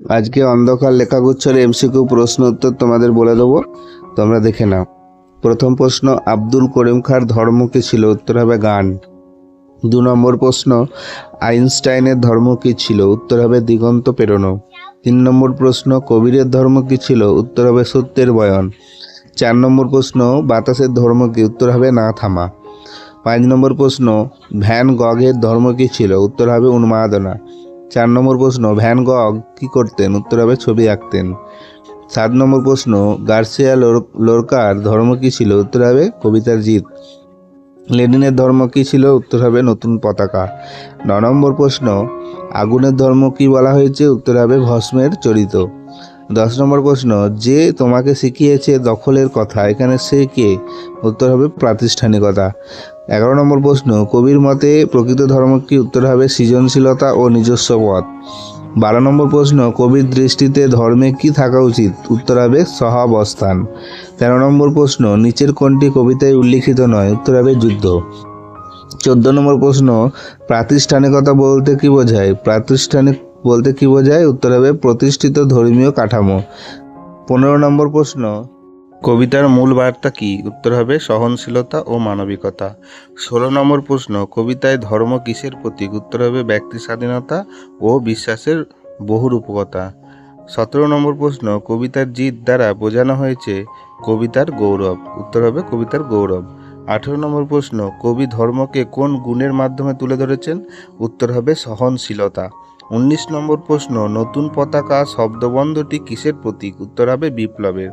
আজকে অন্ধকার লেখাগুচ্ছের এমসিকিউ প্রশ্ন উত্তর তোমাদের বলে দেবো। তোমরা দেখে নাও। প্রথম প্রশ্ন, আব্দুল করিম খাঁর ধর্ম কী ছিল? উত্তর হবে গান। দু নম্বর প্রশ্ন, আইনস্টাইনের ধর্ম কী ছিল? উত্তর হবে দিগন্ত প্রেরণ তিন নম্বর প্রশ্ন, কবিরের ধর্ম কী ছিল? উত্তর হবে সত্যের বয়ন। চার নম্বর প্রশ্ন, বাতাসের ধর্ম কী? উত্তর হবে না থামা। পাঁচ নম্বর প্রশ্ন, ভ্যান গগের ধর্ম কী ছিল? উত্তর হবে উন্মাদনা। চার নম্বর প্রশ্ন, ভ্যান গগ কী করতেন? উত্তর হবে ছবি আঁকতেন। সাত নম্বর প্রশ্ন, গার্সিয়া লোর- লোরকার ধর্ম কী ছিল? উত্তর হবে কবিতার জিত। লেনিনের ধর্ম কী ছিল? উত্তর হবে নতুন পতাকা। ন নম্বর প্রশ্ন, আগুনের ধর্ম কী বলা হয়েছে? উত্তর হবে ভস্মের চরিত। দশ নম্বর প্রশ্ন, যে তোমাকে শিখিয়েছে দখলের কথা, এখানে সে কে? উত্তর হবে প্রাতিষ্ঠানিকতা। এগারো নম্বর প্রশ্ন, কবির মতে প্রকৃত ধর্ম কি? উত্তর হবে সৃজনশীলতা ও নিজস্ব পথ বারো নম্বর প্রশ্ন, কবির দৃষ্টিতে ধর্মে কি থাকা উচিত? উত্তর হবে সহাবস্থান তেরো নম্বর প্রশ্ন, নিচের কোনটি কবিতায় উল্লিখিত নয়? উত্তর হবে যুদ্ধ। চোদ্দ নম্বর প্রশ্ন, প্রাতিষ্ঠানিকতা বলতে কি বোঝায়? প্রাতিষ্ঠানিক বলতে কি বোঝায়? উত্তর হবে প্রতিষ্ঠিত ধর্মীয় কাঠামো। পনেরো নম্বর প্রশ্ন, কবিতার মূল বার্তা কি? উত্তর হবে সহনশীলতা ও মানবিকতা। ষোলো নম্বর প্রশ্ন, কবিতায় ধর্ম কিসের প্রতীক? উত্তর হবে ব্যক্তি স্বাধীনতা ও বিশ্বাসের বহুরূপকতা। সতেরো নম্বর প্রশ্ন, কবিতার জিত দ্বারা বোঝানো হয়েছে কবিতার গৌরব? উত্তর হবে কবিতার গৌরব। আঠেরো নম্বর প্রশ্ন, কবি ধর্মকে কোন গুণের মাধ্যমে তুলে ধরেছেন? উত্তর হবে সহনশীলতা। উনিশ নম্বর প্রশ্ন, নতুন পতাকা শব্দবন্ধটি কিসের প্রতীক? উত্তর হবে বিপ্লবের।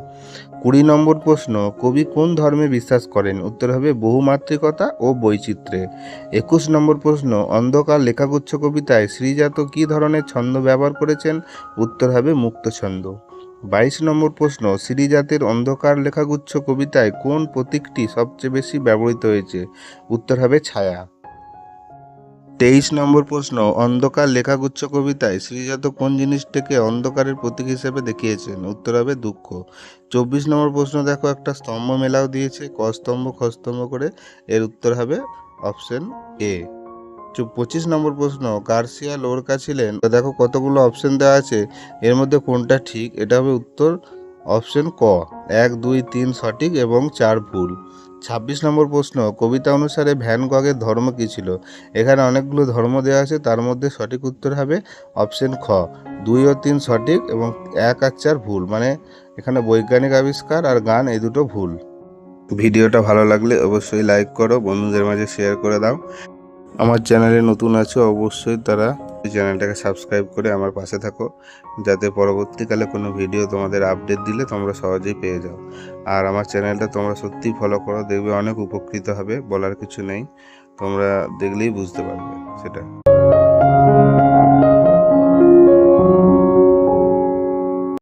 কুড়ি নম্বর প্রশ্ন, কবি কোন ধর্মে বিশ্বাস করেন? উত্তর হবে বহুমাত্রিকতা ও বৈচিত্র্যে। একুশ নম্বর প্রশ্ন, অন্ধকার লেখাগুচ্ছ কবিতায় শ্রীজাত কী ধরনের ছন্দ ব্যবহার করেছেন? উত্তর হবে মুক্ত ছন্দ। বাইশ নম্বর প্রশ্ন, শ্রীজাতের অন্ধকার লেখাগুচ্ছ কবিতায় কোন প্রতীকটি সবচেয়ে বেশি ব্যবহৃত হয়েছে? উত্তর হবে ছায়া। তেইশ নম্বর প্রশ্ন, অন্ধকার লেখাগুচ্ছ কবিতায় শ্রীজাত কোন জিনিসটিকে অন্ধকারের প্রতীক হিসেবে দেখিয়েছেন? উত্তর হবে দুঃখ। চব্বিশ নম্বর প্রশ্ন, দেখো একটা স্তম্ভ মেলাও দিয়েছে, ক স্তম্ভ, খ স্তম্ভ করে। এর উত্তর হবে অপশন এ। পঁচিশ নম্বর প্রশ্ন, গার্সিয়া লোরকা ছিলেন দেখো কতগুলো অপশন দেওয়া আছে, এর মধ্যে কোনটা ঠিক? এটা হবে উত্তর অপশন ক। এক, দুই, তিন সঠিক এবং চার ভুল। ছাব্বিশ নম্বর প্রশ্ন, কবিতা অনুসারে ভ্যান গগের ধর্ম কী ছিল? এখানে অনেকগুলো ধর্ম দেওয়া আছে, তার মধ্যে সঠিক উত্তর হবে অপশন খ। দুই ও তিন সঠিক এবং এক আর চার ভুল মানে এখানে বৈজ্ঞানিক আবিষ্কার আর গান, এই দুটো ভুল। ভিডিওটা ভালো লাগলে অবশ্যই লাইক করো, বন্ধুদের মাঝে শেয়ার করে দাও। আমার চ্যানেলে নতুন আছে অবশ্যই তারা চ্যানেলটাকে সাবস্ক্রাইব করে আমার পাশে থাকো। যাতে পরবর্তীকালে কোনো ভিডিও তোমাদের আপডেট দিলে তোমরা সহজেই পেয়ে যাও। আর আমার চ্যানেলটা তোমরা সত্যি ফলো করো, দেখবে অনেক উপকৃত হবে, বলার কিছু নেই। তোমরা দেখলেই বুঝতে পারবে, সেটা।